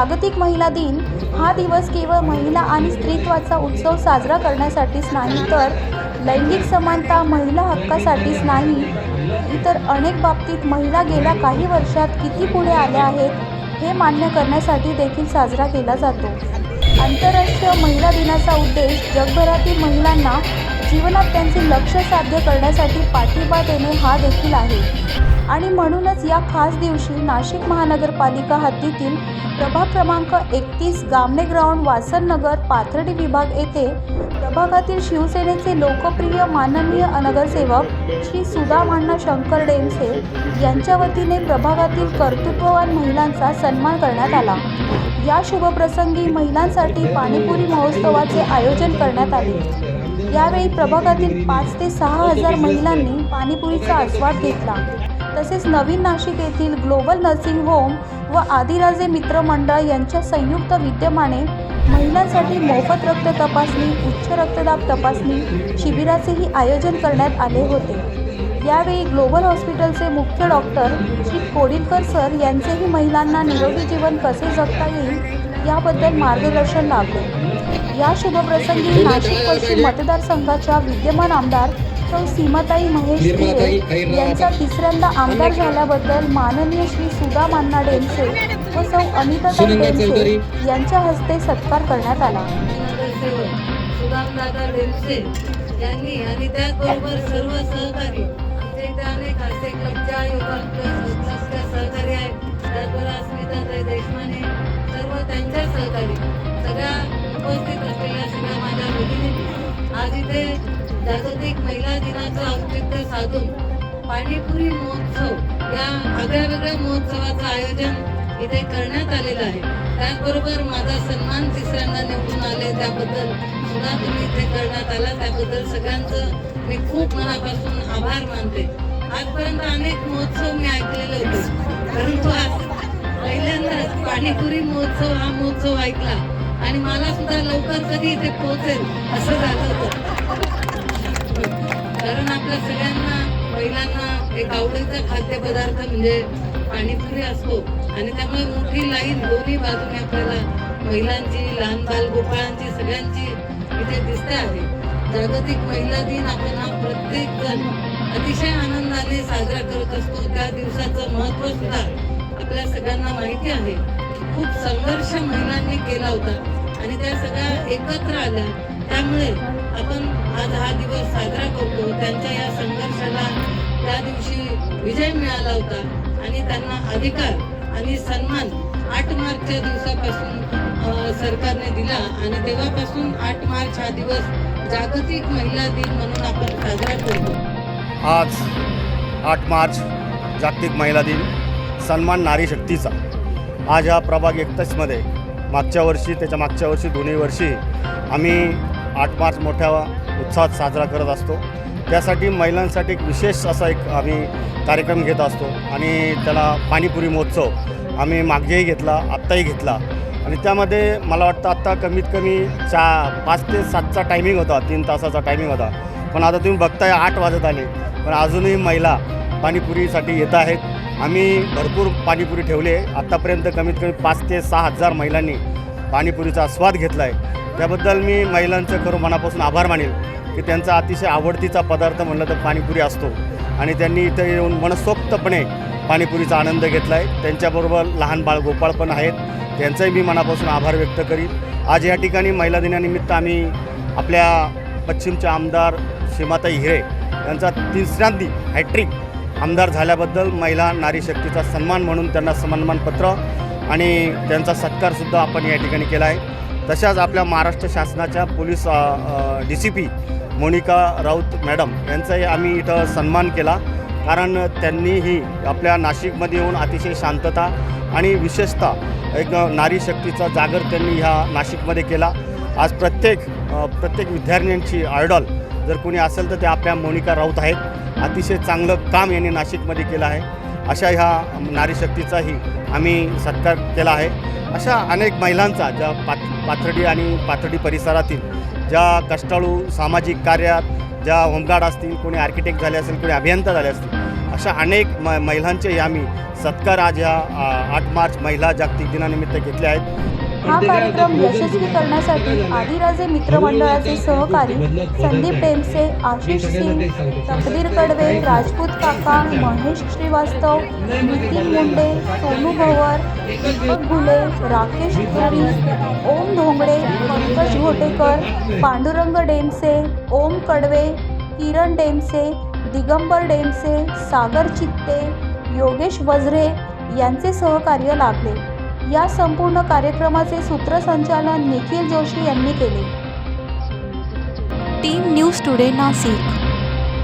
जागतिक महिला दिन. हा दिवस केवळ महिला आणि स्त्रीत्वाचा उत्सव साजरा करण्यासाठीच नाही तर लैंगिक समानता महिला हक्कासाठीच नाही. इतर अनेक बाबतीत महिला गेल्या काही वर्षात किती पुढे आल्या आहेत हे मान्य करण्यासाठी देखील साजरा केला जातो. आंतरराष्ट्रीय महिला दिनाचा उद्देश जगभरातील महिलांना जीवनात त्यांचे लक्ष साध्य करण्यासाठी पाठिंबा देणे हा देखील आहे. आणि म्हणूनच या खास दिवशी नाशिक महानगरपालिका हद्दीतील प्रभाग क्रमांक एकतीस गामणे ग्राउंड वासननगर पाथर्डी विभाग येथे प्रभागातील शिवसेनेचे लोकप्रिय माननीय नगरसेवक श्री सुधामान्ना शंकर डेमसे यांच्या वतीने प्रभागातील कर्तृत्ववान महिलांचा सन्मान करण्यात आला. या शुभप्रसंगी महिलांसाठी पाणीपुरी महोत्सवाचे आयोजन करण्यात आले. यावेळी प्रभागातील पाच ते सहा हजार महिलांनी पाणीपुरीचा आस्वाद घेतला. तसेच नवीन नाशिक येथील ग्लोबल नर्सिंग होम व आदिराजे मित्र मंडळ यांच्या संयुक्त विद्यमाने महिलांसाठी मोफत रक्त तपासणी उच्च रक्तदाब तपासणी शिबिराचेही आयोजन करण्यात आले होते. यावेळी ग्लोबल हॉस्पिटलचे मुख्य डॉक्टर श्री कोडिलकर सर यांचेही महिलांना निरोगी जीवन कसे जगता येईल याबद्दल मार्गदर्शन लाभले. या शुभप्रसंगी नाशिक पश्चिम मतदारसंघाच्या विद्यमान आमदार सौ सीमाताई महेश हिरे यांचा तिसऱ्यांदा आमदार झाल्याबद्दल माननीय श्री सुधा मान्ना डेमसे व सौ अनिताताई डेमसे यांच्या हस्ते सत्कार करण्यात आला. यांनी आणि त्याचबरोबर सर्व सहकारी आमच्या इथे अनेक हास्य क्लबच्या योगा क्लबच्या सहकारी आहेत त्याचबरोबर अस्मिताताई देशमाने सर्व त्यांच्या सहकारी सगळ्या उपस्थित असलेल्या सगळ्या माझ्या भगिनी आज इथे जागतिक महिला दिनाचं औचित्य साधून पाणीपुरी महोत्सव या आगळ्या वेगळ्या महोत्सवाचं आयोजन इथे करण्यात आलेलं आहे. त्याचबरोबर माझा सन्मान तिसऱ्यांदा निवडून आले त्याबद्दल सुद्धा तुम्ही इथे करण्यात आला. त्याबद्दल सगळ्यांचं मी खूप मनापासून आभार मानते. आजपर्यंत अनेक महोत्सव मी ऐकलेले होते. परंतु आज पहिल्यांदाच पाणीपुरी महोत्सव हा महोत्सव ऐकला. आणि मला सुद्धा लवकर कधी इथे पोहोचेल असं झालं कारण आपल्या सगळ्यांना महिलांना एक आवडीचा खाद्यपदार्थ म्हणजे पाणीपुरी असतो. आणि त्यामुळे मोठी लाईन दोन्ही बाजूने आपल्याला महिलांची लहान बाल गोपाळांची सगळ्यांची इथे दिसते आहे. जागतिक महिला दिन आपण हा प्रत्येक जण अतिशय आनंदाने साजरा करत असतो. त्या दिवसाचं महत्त्व सुद्धा आपल्या सगळ्यांना माहिती आहे. खूप संघर्ष महिलांनी केला होता. आणि त्या सगळ्या एकत्र आल्या. त्यामुळे आपण आज हा दिवस साजरा करतो. त्यांच्या या संघर्षाला त्या दिवशी विजय मिळाला होता. आणि त्यांना अधिकार आणि सन्मान आठ मार्चच्या दिवसापासून सरकारने दिला. आणि तेव्हापासून आठ मार्च हा दिवस जागतिक महिला दिन म्हणून आपण साजरा करतो. आज आठ मार्च जागतिक महिला दिन. सन्मान नारी शक्तीचा. आज हा प्रभाग एकतीसमध्ये मागच्या वर्षी त्याच्या मागच्या वर्षी दोन्ही वर्षी आम्ही आठ मार्च मोठ्या उत्साहात साजरा करत असतो. त्यासाठी महिलांसाठी एक विशेष असा एक आम्ही कार्यक्रम घेत असतो आणि त्याला पाणीपुरी महोत्सव आम्ही मागेही घेतला आत्ताही घेतला. आणि त्यामध्ये मला वाटतं आत्ता कमीत कमी चा पाच ते सातचा टायमिंग होता तीन तासाचा टायमिंग होता. पण आता तुम्ही बघताय आठ वाजत आले पण अजूनही महिला पाणीपुरीसाठी येत आहेत. आम्ही भरपूर पाणीपुरी ठेवली आहे. आत्तापर्यंत कमीत कमी पाच ते सहा हजार महिलांनी पाणीपुरीचा आस्वाद घेतला आहे. त्याबद्दल मी महिलांचं खरं मनापासून आभार मानेल की त्यांचा अतिशय आवडतीचा पदार्थ म्हणलं तर पाणीपुरी असतो. आणि त्यांनी इथं येऊन मनसोक्तपणे पाणीपुरीचा आनंद घेतला आहे त्यांच्याबरोबर लहान बाळ गोपाळ पण आहेत. त्यांचाही मी मनापासून आभार व्यक्त करीन. आज या ठिकाणी महिला दिनानिमित्त आम्ही आपल्या पश्चिमच्या आमदार श्रीमाताई हिरे यांचा तिसऱ्यांदी हॅट्रिक आमदार झाल्याबद्दल महिला नारी शक्तीचा सन्मान म्हणून त्यांना सन्मानपत्र आणि त्यांचा सत्कारसुद्धा आपण या ठिकाणी केला आहे. तशाच आपल्या महाराष्ट्र शासनाच्या police D C P Monika Raut madam यांचाही आम्ही इथं सन्मान केला. कारण त्यांनीही आपल्या नाशिकमध्ये येऊन अतिशय शांतता आणि विशेषतः एक नारी शक्तीचा जागर त्यांनी ह्या नाशिकमध्ये केला. आज प्रत्येक प्रत्येक विद्यार्थ्यांची आयडॉल जर कोणी असेल तर ते आपल्या मोनिका राऊत आहेत. अतिशय चांगलं काम यांनी नाशिकमध्ये केलं आहे. अशा ह्या नारीशक्तीचाही आम्ही सत्कार केला आहे. अशा अनेक महिलांचा ज्या पात पाथर्डी आणि पाथर्डी परिसरातील ज्या कष्टाळू सामाजिक कार्यात ज्या होमगार्ड असतील कोणी आर्किटेक्ट झाले असेल कोणी अभियंता झाले असतील अशा अनेक म महिलांचे आम्ही सत्कार आज ह्या आठ मार्च महिला जागतिक दिनानिमित्त घेतले आहेत. हा कार्यक्रम यशस्वी करण्यासाठी आदिराजे मित्रमंडळाचे सहकारी संदीप टेमसे आशिष सिंग तकदीर कडवे राजपूत काका महेश श्रीवास्तव नितीन मुंडे सोनू भवर दीपक घुले राकेश पुरी ओम धोंगडे पंकज घोटेकर पांडुरंग डेमसे ओम कडवे किरण डेमसे दिगंबर डेमसे सागर चित्ते योगेश वजरे यांचे सहकार्य लाभले. या संपूर्ण कार्यक्रमाचे सूत्रसंचालन निखिल जोशी यांनी केले. Team news today Nashik.